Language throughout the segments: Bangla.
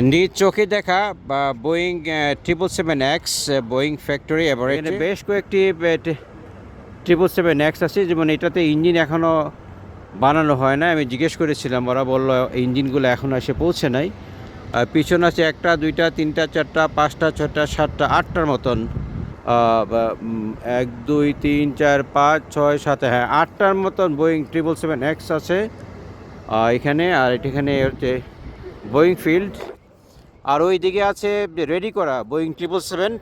নিজ চোখে দেখা, বা Boeing triple seven X Boeing factory এবার বেশ কয়েকটি ট্রিপল সেভেন এক্স আছে, যেমন এটাতে ইঞ্জিন এখনও বানানো হয় না আমি জিজ্ঞেস করেছিলাম, ওরা বলল ইঞ্জিনগুলো এখনও এসে পৌঁছে নাই। আর পিছন আছে একটা, দুইটা, তিনটা, চারটা, পাঁচটা ছটা সাতটা, আটটার মতন এক, দুই, তিন, চার, পাঁচ, ছয়, সাত হ্যাঁ আটটার মতন বোয়িং ট্রিপল সেভেন এক্স আছে। এখানে, আর এখানে হচ্ছে বোয়িং ফিল্ড আর ওই দিকে আছে রেডি করা বোয়িং ট্রিপল সেভেন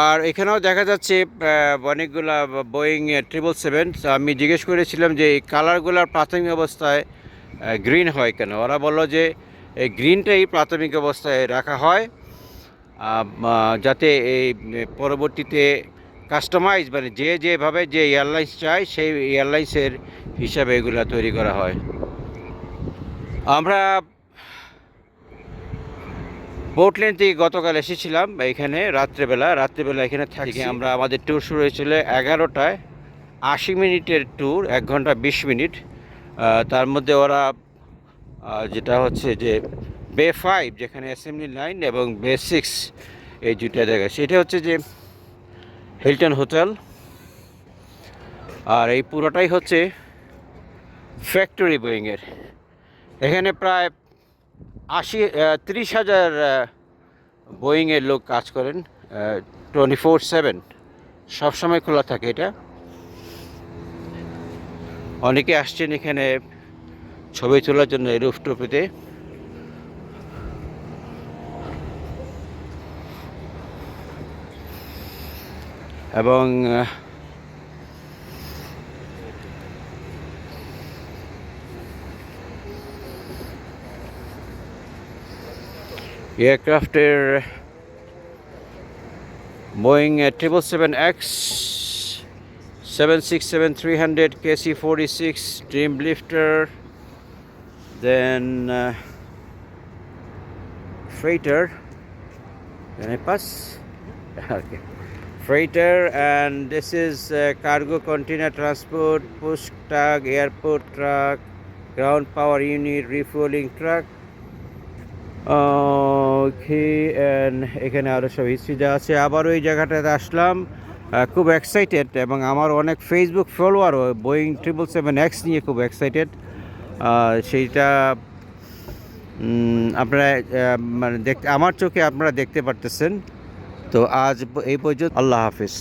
আর এখানেও দেখা যাচ্ছে অনেকগুলা বোয়িং ট্রিপল সেভেন আমি জিজ্ঞেস করেছিলাম যে এই কালারগুলোর প্রাথমিক অবস্থায় গ্রিন হয় কেন? ওরা বলল যে এই গ্রিনটাই প্রাথমিক অবস্থায় রাখা হয় যাতে এই পরবর্তীতে কাস্টমাইজ মানে যে যেভাবে যে এয়ারলাইন্স চায়, সেই এয়ারলাইন্সের হিসাবে এগুলো তৈরি করা হয়। আমরা পোর্টল্যান্ড থেকে গতকাল এসেছিলাম এখানে রাত্রেবেলা। রাত্রেবেলা এখানে থাকি আমরা আমাদের ট্যুর শুরু হয়েছিল এগারোটায়। আশি মিনিটের ট্যুর এক ঘণ্টা বিশ মিনিট। তার মধ্যে ওরা যেটা হচ্ছে যে বে ফাইভ যেখানে অ্যাসেম্বলি লাইন এবং বে সিক্স এই দুইটা জায়গা। সেটা হচ্ছে যে হিলটন হোটেল আর এই পুরোটাই হচ্ছে ফ্যাক্টরি বোয়িংয়ের এখানে প্রায় আশি তিরিশ হাজার বোয়িংয়ের লোক কাজ করেন টোয়েন্টি ফোর সেভেন সবসময় খোলা থাকে এটা। অনেকে আসছেন এখানে ছবি তোলার জন্য রুফটপেতে। এবং এয়ারক্রাফটের Boeing triple seven X seven six seven three hundred KC forty six Dreamlifter then freighter can I pass okay freighter and this is uh, cargo container transport push truck airport truck ground power unit refueling truck okay and এখানে আরও সব হিস্ট্রি যা আছে। আবার ওই জায়গাটাতে আসলাম খুব এক্সাইটেড এবং আমার অনেক ফেসবুক ফলোয়ারও বোয়িং ট্রিপল সেভেন এক্স নিয়ে খুব এক্সাইটেড সেইটা আপনারা মানে দেখতে আমার চোখে আপনারা দেখতে পারতেছেন। তো আজ এই পর্যন্ত, আল্লাহ হাফিজ।